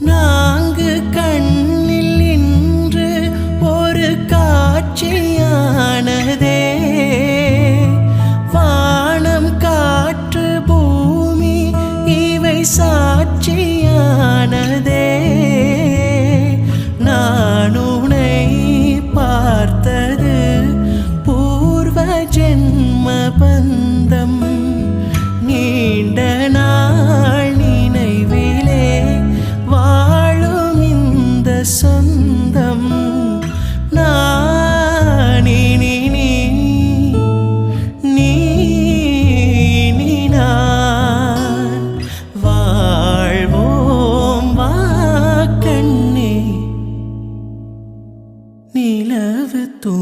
நான்கு கண்ணில் இன்று ஒரு காட்சியானதே. வானம் காற்று பூமி இவை சாட்சியானதே. நான் உனை பார்த்தது பூர்வ ஜென்ம நீண்ட நான் നിലവ് തൂ